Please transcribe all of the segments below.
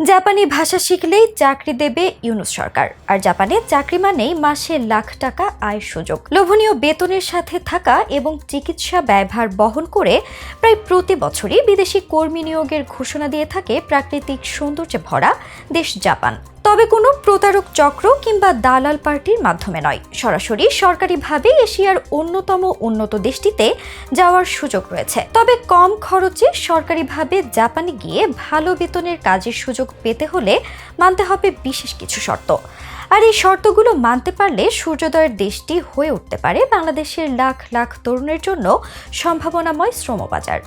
জাপানি ভাষা শিখলেই চাকরি দেবে ইউনুস সরকার। আর জাপানে চাকরি মানেই মাসে লাখ টাকা আয় সুযোগ। লোভনীয় বেতনের সাথে থাকা এবং চিকিৎসা ব্যয়ভার বহন করে প্রায় প্রতি বছরই বিদেশি কর্মী নিয়োগের ঘোষণা দিয়ে থাকে প্রাকৃতিক সৌন্দর্যে ভরা দেশ জাপান। তবে কোনো প্রতারক চক্র কিংবা দালাল পার্টির মাধ্যমে নয়। সরাসরি সরকারিভাবে এশিয়ার অন্যতম উন্নত দেশটিতে যাওয়ার সুযোগ রয়েছে। তবে কম খরচে সরকারিভাবে জাপানে গিয়ে ভালো বেতনের কাজের সুযোগ পেতে হলে মানতে হবে বিশেষ কিছু শর্ত। আর এই শর্তগুলো মানতে পারলে সূর্যোদয়ের দেশটি হয়ে উঠতে পারে বাংলাদেশের লাখ লাখ তরুণের জন্য সম্ভাবনাময় শ্রমবাজার।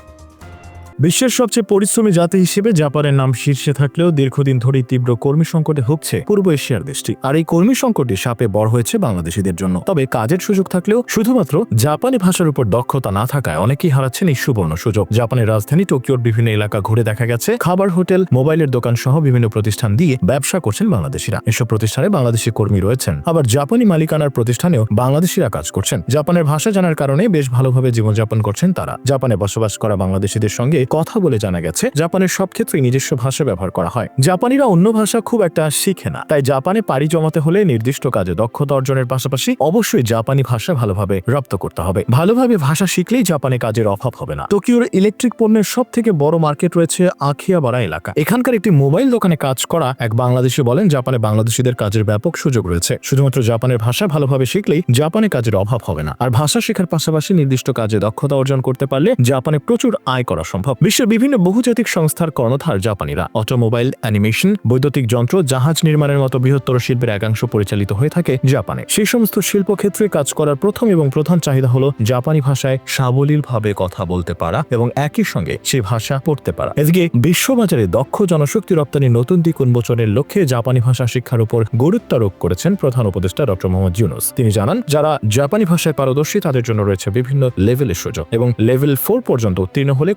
বিশ্বের সবচেয়ে পরিশ্রমী জাতি হিসেবে জাপানের নাম শীর্ষে থাকলেও দীর্ঘদিন ধরেই তীব্র কর্মী সংকটে ভুগছে পূর্ব এশিয়ার দেশটি। আর এই কর্মী সংকটে সাপে বড় হয়েছে বাংলাদেশিদের জন্য। তবে কাজের সুযোগ থাকলেও শুধুমাত্র জাপানি ভাষার উপর দক্ষতা না থাকায় অনেকেই হারাচ্ছেন এই সুবর্ণ সুযোগ। জাপানের রাজধানী টোকিওর বিভিন্ন এলাকা ঘুরে দেখা গেছে। খাবার, হোটেল, মোবাইলের দোকান সহ বিভিন্ন প্রতিষ্ঠান দিয়ে ব্যবসা করছেন বাংলাদেশিরা। এসব প্রতিষ্ঠানে বাংলাদেশি কর্মী রয়েছেন। আবার জাপানি মালিকানার প্রতিষ্ঠানেও বাংলাদেশিরা কাজ করছেন। জাপানের ভাষা জানার কারণে বেশ ভালোভাবে জীবনযাপন করছেন তারা। জাপানে বসবাস করা বাংলাদেশিদের সঙ্গে কথা বলে জানা গেছে, জাপানের সব ক্ষেত্রেই নিজস্ব ভাষা ব্যবহার করা হয়। জাপানিরা অন্য ভাষা খুব একটা শিখে না। তাই জাপানে পাড়ি জমাতে হলে নির্দিষ্ট কাজে দক্ষতা অর্জনের পাশাপাশি অবশ্যই জাপানি ভাষা ভালোভাবে রপ্ত করতে হবে। ভালোভাবে ভাষা শিখলেই জাপানে কাজের অভাব হবে না। টোকিওর ইলেকট্রিক পণ্যের সব থেকে বড় মার্কেট রয়েছে আখিয়াবাড়া এলাকা। এখানকার একটি মোবাইল দোকানে কাজ করা এক বাংলাদেশি বলেন, জাপানে বাংলাদেশিদের কাজের ব্যাপক সুযোগ রয়েছে। শুধুমাত্র জাপানের ভাষা ভালোভাবে শিখলেই জাপানে কাজের অভাব হবে না। আর ভাষা শেখার পাশাপাশি নির্দিষ্ট কাজে দক্ষতা অর্জন করতে পারলে জাপানে প্রচুর আয় করা সম্ভব। বিশ্বের বিভিন্ন বহুজাতিক সংস্থার কর্ণধার জাপানিরা অটোমোবাইল অ্যানিমেশন, বৈদ্যুতিক যন্ত্র, জাহাজ নির্মাণের মতো বৃহত্তর শিল্পের একাংশ পরিচালিত হয়ে থাকে জাপানে। সেই সমস্ত শিল্পক্ষেত্রে কাজ করার প্রথম এবং প্রধান চাহিদা হলো জাপানি ভাষায় সাবলীলভাবে কথা বলতে পারা এবং একই সঙ্গে সে ভাষা পড়তে পারা। এদিকে বিশ্ববাজারে দক্ষ জনশক্তি রপ্তানির নতুন দিক উন্মোচনের লক্ষ্যে জাপানি ভাষা শিক্ষার উপর গুরুত্বারোপ করেছেন প্রধান উপদেষ্টা ডক্টর মোহাম্মদ ইউনুস। তিনি জানান, যারা জাপানি ভাষায় পারদর্শী তাদের জন্য রয়েছে বিভিন্ন লেভেলের সুযোগ এবং লেভেল ফোর পর্যন্ত উত্তীর্ণ হলে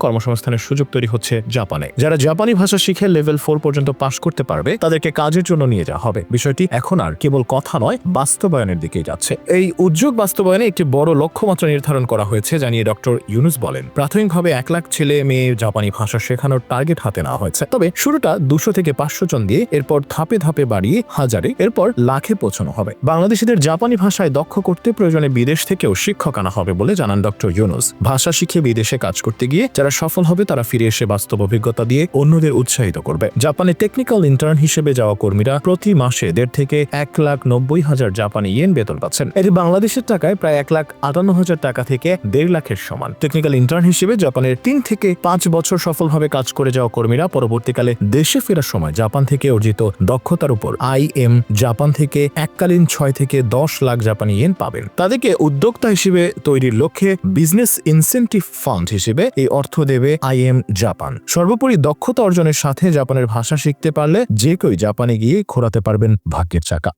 কর্মসংস্থানের সুযোগ তৈরি হচ্ছে জাপানে। যারা জাপানি ভাষা শিখে লেভেল ফোর পর্যন্ত পাশ করতে পারবে, তাদেরকে কাজের জন্য নিয়ে যাওয়া হবে। বিষয়টি এখন আর কেবল কথা নয়, বাস্তবায়নের দিকেই যাচ্ছে। এই উদ্যোগ বাস্তবায়নে একটি বড় লক্ষ্যমাত্রা নির্ধারণ করা হয়েছে, জানিয়ে ডক্টর ইউনুস বলেন। প্রাথমিকভাবে এক লাখ ছেলে মেয়ে জাপানি ভাষা শেখানোর টার্গেট হাতে নেওয়া হয়েছে। তবে শুরুটা দুশো থেকে পাঁচশো জন দিয়ে, এরপর ধাপে ধাপে বাড়িয়ে হাজারে, এরপর লাখে পৌঁছানো হবে। বাংলাদেশিদের জাপানি ভাষায় দক্ষ করতে প্রয়োজনে বিদেশ থেকেও শিক্ষক আনা হবে বলে জানান ডক্টর ইউনুস। ভাষা শিখে বিদেশে কাজ করতে গিয়ে, যারা সফল হবে, তারা ফিরে এসে বাস্তব অভিজ্ঞতা দিয়ে অন্যদের উৎসাহিত করবে। জাপানে টেকনিক্যাল ইন্টার্ন হিসেবে যাওয়া কর্মীরা প্রতি মাসে দেড় থেকে এক লাখ নব্বই হাজার জাপানি ইয়েন বেতন পাচ্ছেন। এটি বাংলাদেশের টাকায় প্রায় এক লাখ আটান্ন হাজার টাকা থেকে দেড় লাখের সমান। টেকনিক্যাল ইন্টার্ন হিসেবে জাপানের তিন থেকে পাঁচ বছর সফলভাবে কাজ করে যাওয়া কর্মীরা পরবর্তীকালে দেশে ফেরার সময় জাপান থেকে অর্জিত দক্ষতার উপর আই এম জাপান থেকে এককালীন ছয় থেকে দশ লাখ জাপানি ইয়েন পাবেন। তাদেরকে উদ্যোক্তা হিসেবে তৈরির লক্ষ্যে বিজনেস ইনসেন্টিভ ফান্ড হিসেবে এই অর্থ দেবে আই এম জাপান সর্বোপরি দক্ষতা অর্জনের সাথে জাপানের ভাষা শিখতে পারলে যে কেউ জাপানে গিয়ে ঘোরাতে পারবেন ভাগ্যের চাকা।